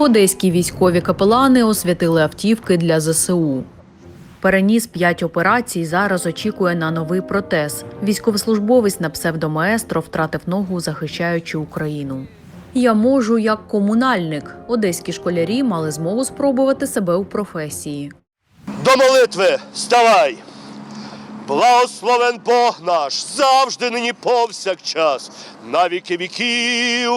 Одеські військові капелани освятили автівки для ЗСУ. Переніс п'ять операцій. Зараз очікує на новий протез. Військовослужбовець на псевдомаестро втратив ногу, захищаючи Україну. Я можу як комунальник. Одеські школярі мали змогу спробувати себе у професії. До молитви ставай! Благословен Бог наш, завжди нині повсякчас, на віки віків.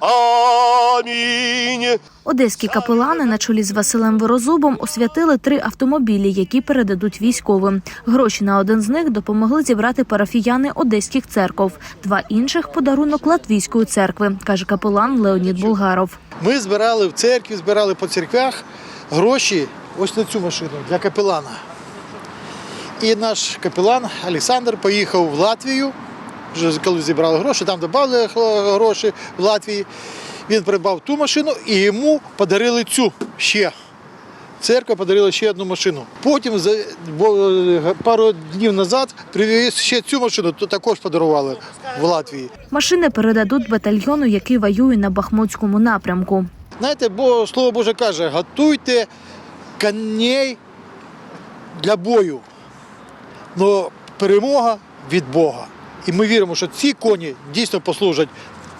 Амінь. Одеські капелани на чолі з Василем Ворозубом освятили три автомобілі, які передадуть військовим. Гроші на один з них допомогли зібрати парафіяни одеських церков. Два інших подарунок Латвійської церкви, каже капелан Леонід Булгаров. Ми збирали в церкві, збирали по церквях гроші ось на цю машину для капелана. І наш капелан Олександр поїхав в Латвію, вже коли зібрали гроші, там додали гроші в Латвії. Він придбав ту машину і йому подарили цю ще. Церква подарила ще одну машину. Потім е, пару днів назад привіз ще цю машину, то також подарували в Латвії. Машини передадуть батальйону, який воює на Бахмутському напрямку. Знаєте, бо слово Боже каже, готуйте коней для бою. Но перемога від Бога. І ми віримо, що ці коні дійсно послужать,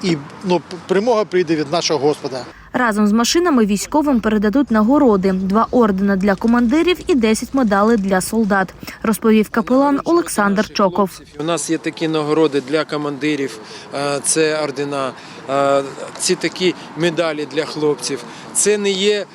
і ну, перемога прийде від нашого Господа. Разом з машинами військовим передадуть нагороди: два ордена для командирів і 10 медалей для солдат, розповів капелан Олександр Чоков. У нас є такі нагороди для командирів, е, це ордена, е, ці такі медалі для хлопців. Це не є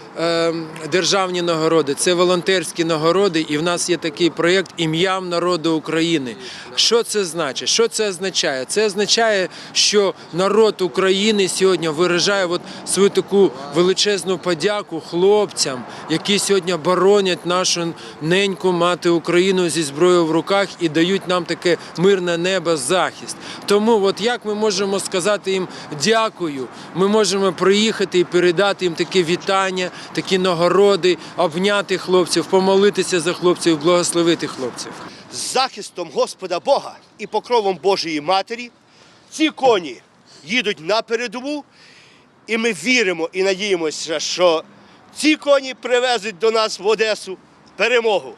державні нагороди, це волонтерські нагороди. І в нас є такий проєкт Ім'ям народу України. Що це значить? Що це означає? Це означає, що народ України сьогодні виражає свою таку величезну подяку хлопцям, які сьогодні боронять нашу неньку мати Україну зі зброєю в руках і дають нам таке мирне небо захист. Тому, от як ми можемо сказати їм дякую, ми можемо приїхати і передати їм таке вітання, такі нагороди, обняти хлопців, помолитися за хлопців, благословити хлопців. З захистом Господа Бога і покровом Божої Матері ці коні їдуть на передову, і ми віримо і надіємося, що ці коні привезуть до нас в Одесу перемогу.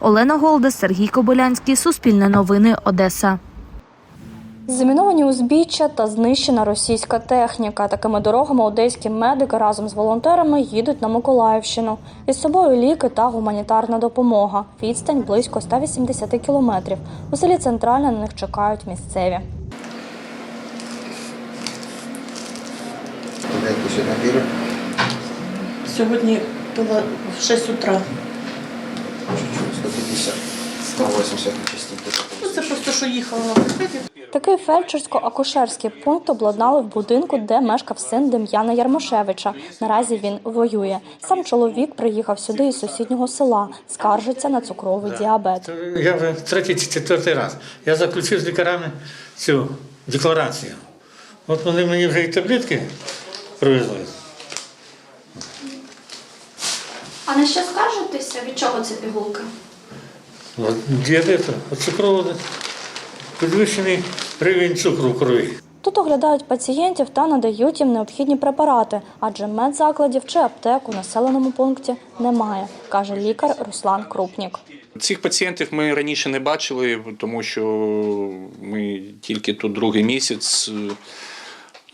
Олена Голдес, Сергій Кобилянський, Суспільне новини, Одеса. Заміновані узбіччя та знищена російська техніка. Такими дорогами одеські медики разом з волонтерами їдуть на Миколаївщину. Із собою ліки та гуманітарна допомога. Відстань близько 180 кілометрів. У селі Центральне на них чекають місцеві. Сьогодні. Було в 6 утра. 150. 180 частинки. Ну, що їхала на. Такий фельдшерсько-акушерський пункт обладнали в будинку, де мешкав син Дем'яна Ярмошевича. Наразі він воює. Сам чоловік приїхав сюди із сусіднього села, скаржиться на цукровий діабет. Я вже третій чи четвертий раз. Я заключив з лікарями цю декларацію. От вони мені вже і таблетки привезли. А на що скаржитеся? Від чого це пігулка? От діабету, от цукрового, підвищений рівень цукру в крові. Тут оглядають пацієнтів та надають їм необхідні препарати, адже медзакладів чи аптек у населеному пункті немає, каже лікар Руслан Крупнік. Цих пацієнтів ми раніше не бачили, тому що ми тільки тут другий місяць.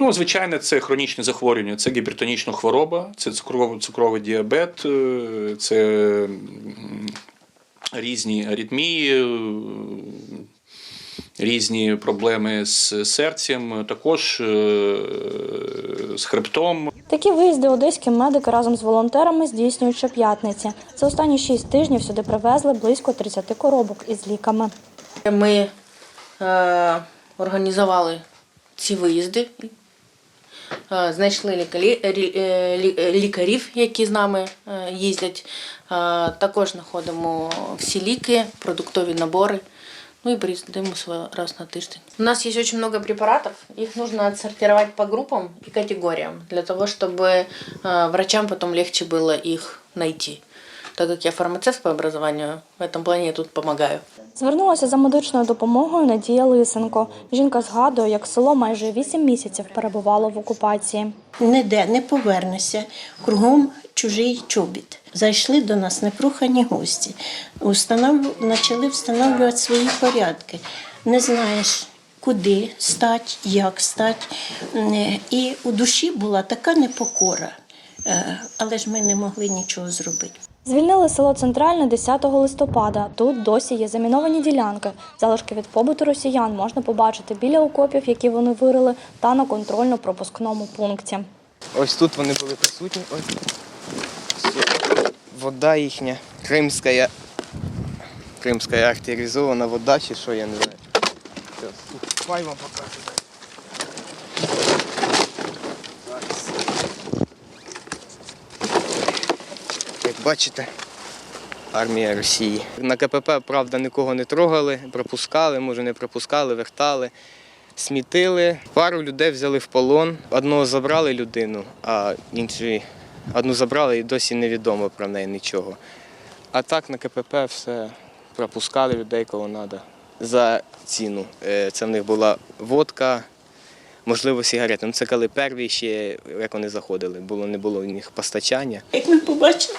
Ну, звичайно, це хронічне захворювання, це гіпертонічна хвороба, це цукровий, цукровий діабет, е, це різні аритмії, е, різні проблеми з серцем, також е, з хребтом. Такі виїзди одеські медики разом з волонтерами здійснюють щоп'ятниці. За останні шість тижнів сюди привезли близько 30 коробок із ліками. Ми е, організували ці виїзди, е, знайшли лікарі, е, лі- е, лікарів, які з нами е, їздять. Е, також знаходимо всі ліки, продуктові набори. Ну и приездаем раз на тиждень. У нас есть очень много препаратов. Их нужно отсортировать по группам и категориям, для того, чтобы э, врачам потом легче было их найти. так как я фармацевт по образованию, в этом плане я тут помогаю. Звернулася за медичною допомогою Надія Лисенко. Жінка згадує, як село майже 8 місяців перебувало в окупації. Ніде не повернешся, кругом чужий чобіт. Зайшли до нас непрохані гості, Установ... почали встановлювати свої порядки. Не знаєш, куди стать, як стать. Е, І у душі була така непокора, Е, але ж ми не могли нічого зробити. Звільнили село Центральне 10 листопада. Тут досі є заміновані ділянки. Залишки від побуту росіян можна побачити біля окопів, які вони вирили, та на контрольно-пропускному пункті. Ось тут вони були присутні. Ось. Вода їхня, кримська, кримська артеризована вода, чи що, я не знаю. Хай вам покажу. Як бачите, армія Росії. На КПП, правда, нікого не трогали, пропускали, може не пропускали, вертали. Смітили. Пару людей взяли в полон. Одного забрали людину, а інші одну забрали і досі невідомо про неї нічого. А так на КПП все пропускали людей, кого треба. За ціну. Е, Це в них була водка, можливо, сигарети. Ну, це коли перві ще, як вони заходили, було, не було в них постачання. Як ми побачили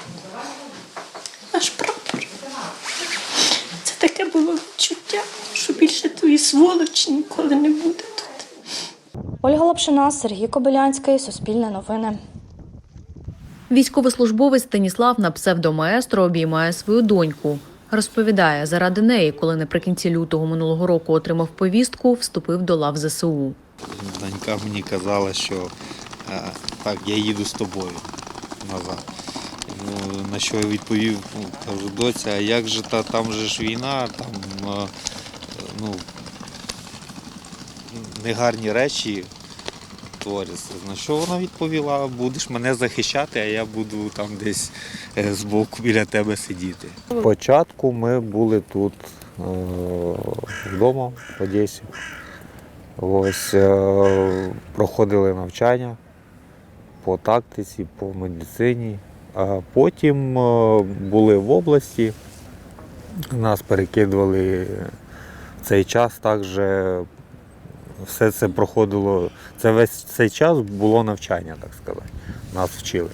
наш прапор, це таке було відчуття, що більше тої сволочі ніколи не буде тут. Ольга Лапшина, Сергій Кобилянський, Суспільне новини. Військовослужбовець Станіслав на псевдомаестро обіймає свою доньку. Розповідає, заради неї, коли наприкінці лютого минулого року отримав повістку, вступив до лав ЗСУ. Донька мені казала, що е, так, я їду з тобою назад. Ну, на що я відповів, ну, кажу, доця, а як же та, там же ж війна, там е, ну, негарні речі творяться. На що вона відповіла, будеш мене захищати, а я буду там десь е, збоку біля тебе сидіти. Спочатку ми були тут е, вдома в Одесі. Ось е, проходили навчання по тактиці, по медицині. А потім були в області, нас перекидували цей час також все це проходило. Це весь цей час було навчання, так сказати. Нас вчили.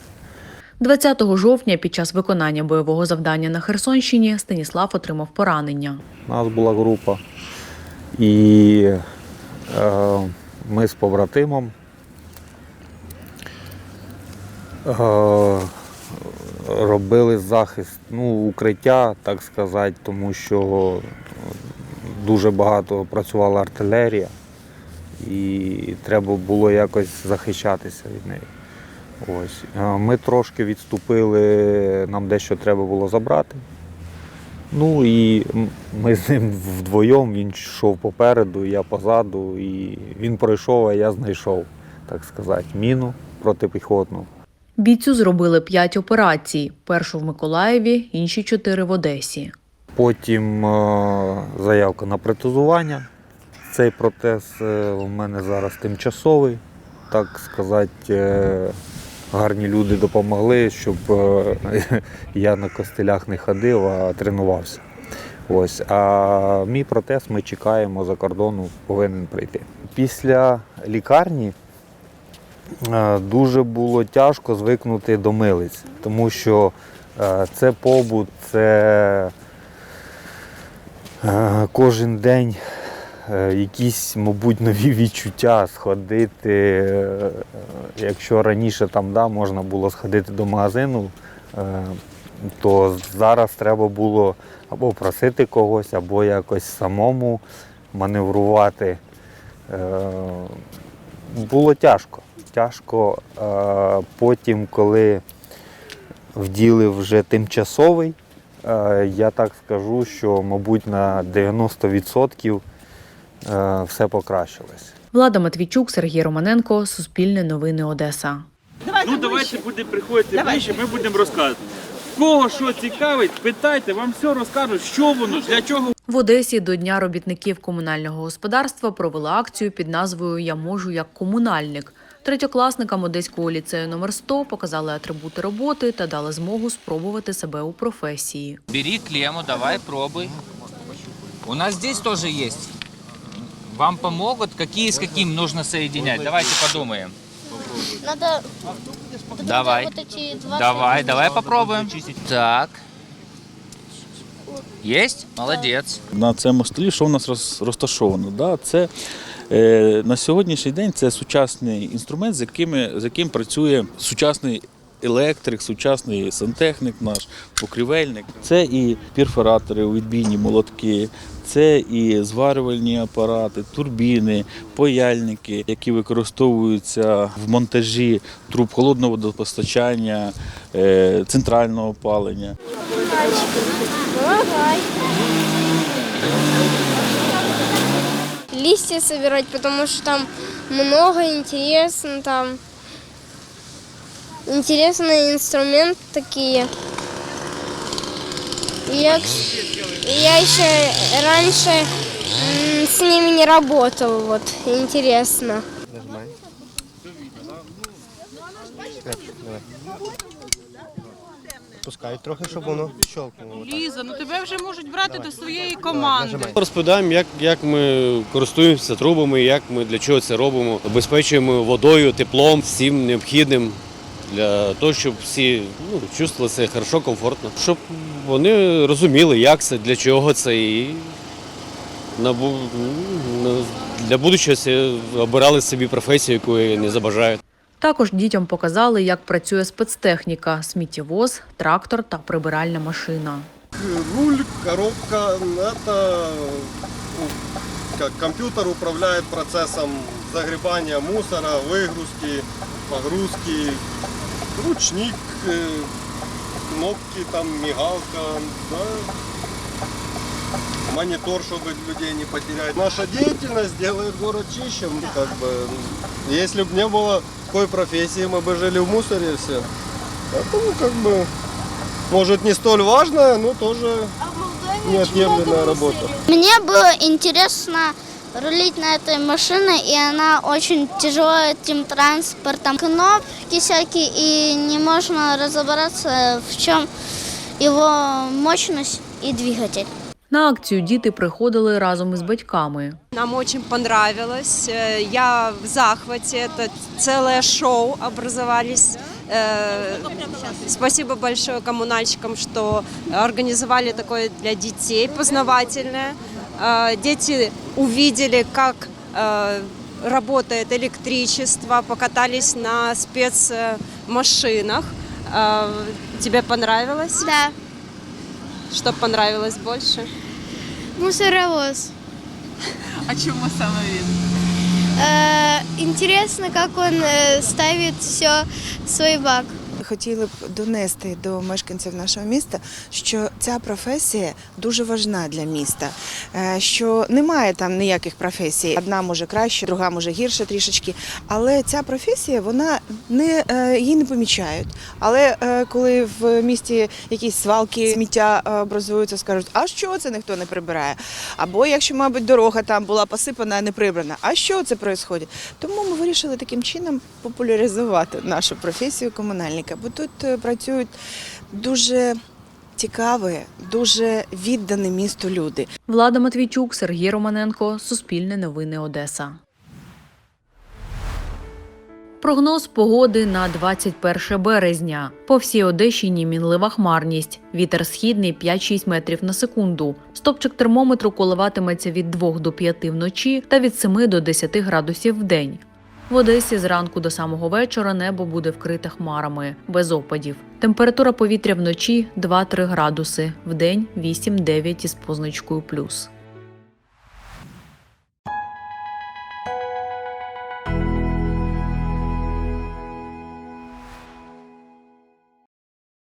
20 жовтня під час виконання бойового завдання на Херсонщині Станіслав отримав поранення. У нас була група. І е, ми з побратимом е, робили захист, ну, укриття, так сказати, тому що дуже багато працювала артилерія, і треба було якось захищатися від неї. Ось. Е, Ми трошки відступили, нам дещо треба було забрати. Ну і ми з ним вдвоєм, він йшов попереду, я позаду, і він пройшов, а я знайшов, так сказати, міну протипіхотну. Бійцю зробили п'ять операцій: першу в Миколаєві, інші чотири в Одесі. Потім е, заявка на протезування. Цей протез е, у мене зараз тимчасовий, так сказати, е, гарні люди допомогли, щоб е, я на костелях не ходив, а тренувався. Ось. А мій протез ми чекаємо за кордону, повинен прийти. Після лікарні дуже було тяжко звикнути до милиць, тому що це побут, це Кожен день якісь, мабуть, нові відчуття сходити. е, Якщо раніше там да, можна було сходити до магазину, е, то зараз треба було або просити когось, або якось самому маневрувати. Е, Було тяжко. Тяжко. Е, Потім, коли вділи вже тимчасовий, Е, Я так скажу, що, мабуть, на 90% е, все покращилось. Влада Матвійчук, Сергій Романенко, Суспільне новини Одеса. Ну давайте буде приходити ближче, ми будемо розказувати. Кого що цікавить, питайте, вам все розкажуть, що воно, для чого В Одесі до Дня робітників комунального господарства провели акцію під назвою Я можу як комунальник. Третьокласникам Одеського ліцею номер 100 показали атрибути роботи та дали змогу спробувати себе у професії. Бери клемму, давай пробуй. У нас здесь тоже есть. Вам помогут, какие с каким нужно соединять. Давайте подумаем. Надо Давай. вот эти два Давай, давай попробуем. Так. Есть? Молодец. На цьому столі, що у нас роз- розташовано? Да? Це е, на сьогоднішній день це сучасний інструмент, з, якими, з яким працює сучасний електрик, сучасний сантехнік наш, покрівельник. Це і перфоратори, відбійні молотки, це і зварювальні апарати, турбіни, паяльники, які використовуються в монтажі труб холодного водопостачання, е, центрального опалення. Листья собирать, потому что там много интересно, там интересные инструменты такие. Я, я еще раньше с ними не работал, вот, интересно. Пускають трохи, щоб воно щелкнуло. Ліза, ну тебе вже можуть брати до своєї команди. Розповідаємо, як, як ми користуємося трубами, як ми для чого це робимо. Обезпечуємо водою, теплом, всім необхідним для того, щоб всі ну, чувствували себе хорошо, комфортно. Щоб вони розуміли, як це, для чого це і на, на- для будущого обирали собі професію, яку не забажають. Також дітям показали, як працює спецтехніка, сміттєвоз, трактор та прибиральна машина. Руль, коробка, это как компьютер управляет процессом загребания мусора, выгрузки, погрузки, ручник, э, кнопки, там мигалка, да, монитор, чтобы людей не потерять. Наша деятельность делает город чище. Как бы, если бы не было такой профессии, мы бы жили в мусоре все. Поэтому как бы может не столь важная, но тоже неотъемлемая работа. Мне было интересно рулить на этой машине, и она очень тяжелая этим транспортом. Кнопки всякие, и не можно разобраться, в чем его мощность и двигатель. На акцію діти приходили разом із батьками. Нам очень понравилось. Э, Я в захвате. Это целое шоу образовались. Э, Спасибо большое коммунальщикам, что организовали такое для детей познавательное. Э, Дети увидели, как э, работает электричество, покатались на спецмашинах. Э, Тебе понравилось? Да, Что понравилось больше? мусоровоз. А чему саме він? интересно, как он э, ставит все в свой бак. Хотіли б донести до мешканців нашого міста, що ця професія дуже важна для міста, Е, що немає там ніяких професій. Одна може краще, друга може гірше трішечки. Але ця професія вона не е, її не помічають. Але е, коли в місті якісь свалки сміття образуються, скажуть, а що це ніхто не прибирає? Або якщо, мабуть, дорога там була посипана, не прибрана, а що це відбувається? Тому ми вирішили таким чином популяризувати нашу професію комунальника, бо тут е, працюють дуже цікаві, дуже віддані місту люди. Влада Матвійчук, Сергій Романенко, Суспільне новини Одеса. Прогноз погоди на 21 березня. По всій Одещині мінлива хмарність. Вітер східний 5-6 метрів на секунду. Стопчик термометру коливатиметься від 2 до 5 вночі та від 7 до 10 градусів в день. В Одесі зранку до самого вечора небо буде вкрите хмарами, без опадів. Температура повітря вночі 2-3 градуси, вдень 8-9 із позначкою плюс.